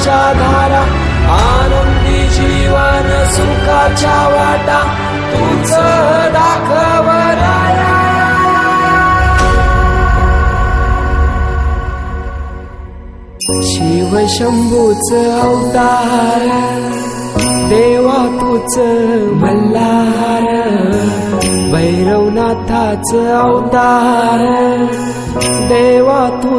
सुखाच्या धारा आनंदी जीवन सुखाच्या वाटा तुझ दाखव शिव शंभूच अवतार देवा तूच मल्हार भैरवनाथाच अवतार.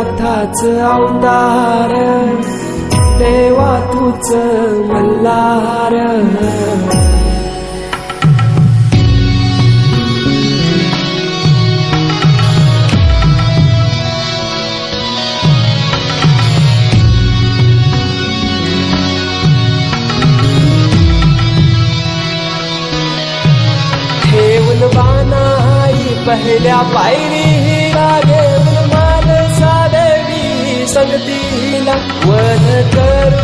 भैरवनाथाच अवतार देवा तूच मल्हार ठेवून बानाई पहिल्या पायरीला वन वध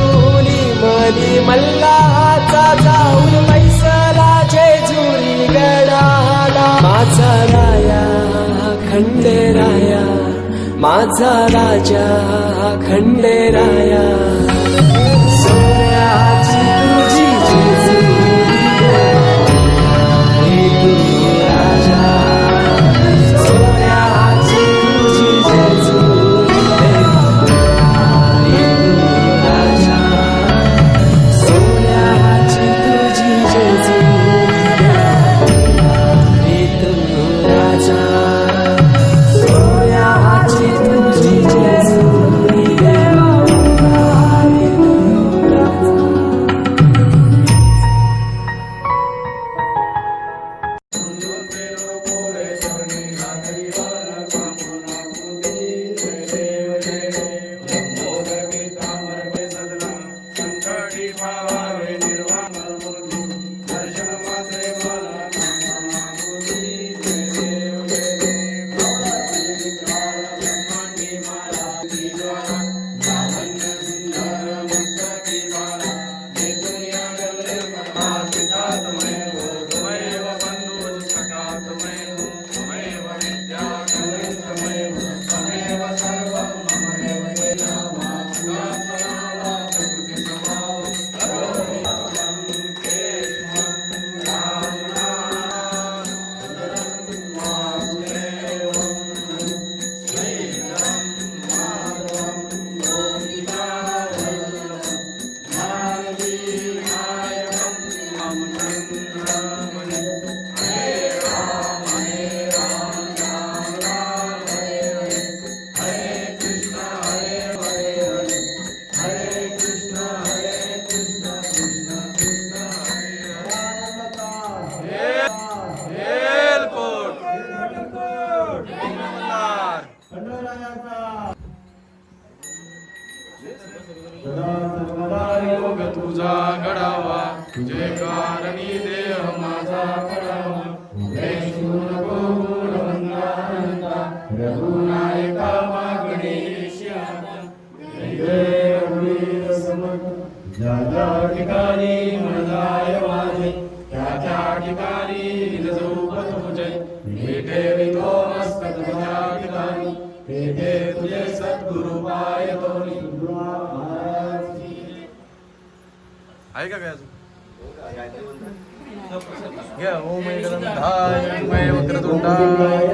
मनी मल्लाचा जाऊन मैसला जेजुरी गडाला. माझा राया खंडेराया माझा राजा खंडेराया तुझा घडावा जय कारणी देह ठिकाणी निजरूपत तुझे मिठे वितो मस्तक आहे का काय अजून. ओम एकदंताय मय वक्रतुंडाय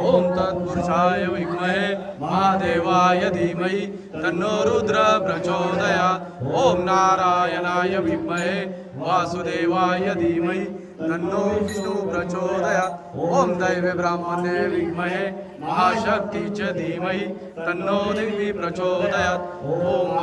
ओम तत्पुरुषाय विद्महे महादेवाय धीमहि तन्नो रुद्र प्रचोदयात् ओम नारायणाय विद्महे वासुदेवाय धीमहि तन्नो विष्णु प्रचोदयात् ओम दैवे ब्राह्मणे विद्महे महाशक्ति च धीमहि। तन्नो देवी प्रचोदयात्। ओम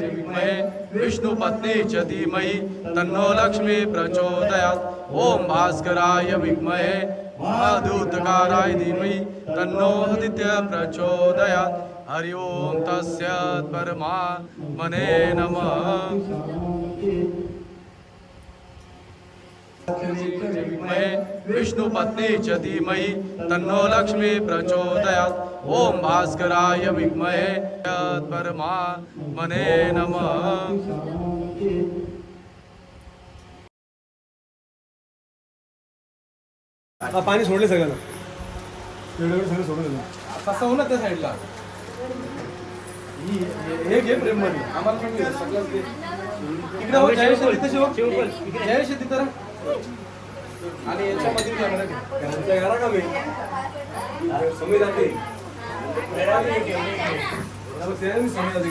विद्महे विष्णुपत्नी च धीमहि। तन्नो लक्ष्मी प्रचोदयात्। ओम भास्कराय विद्महे महादूतकाराय धीमहि। तन्नो आदित्य प्रचोदयात्। हरि ओम तस्य परमात्मने नमः। विद्महे विष्णुपत्नी च धीमहि तन्नो लक्ष्मी प्रचोदयात्। ओम भास्कराय विद्महे परमात्मने नमः। हा पाणी सोडले सगळं एवढं सगळं सोडून दिलं तसं हो ना त्या साईडला? हे घे प्रेममध्ये आम्हाला पण हो जयेश आहे तिथं शिव जयेश आहे तिथं रे. आणि याच्यामध्ये घरा कमी संविधाते संविधाते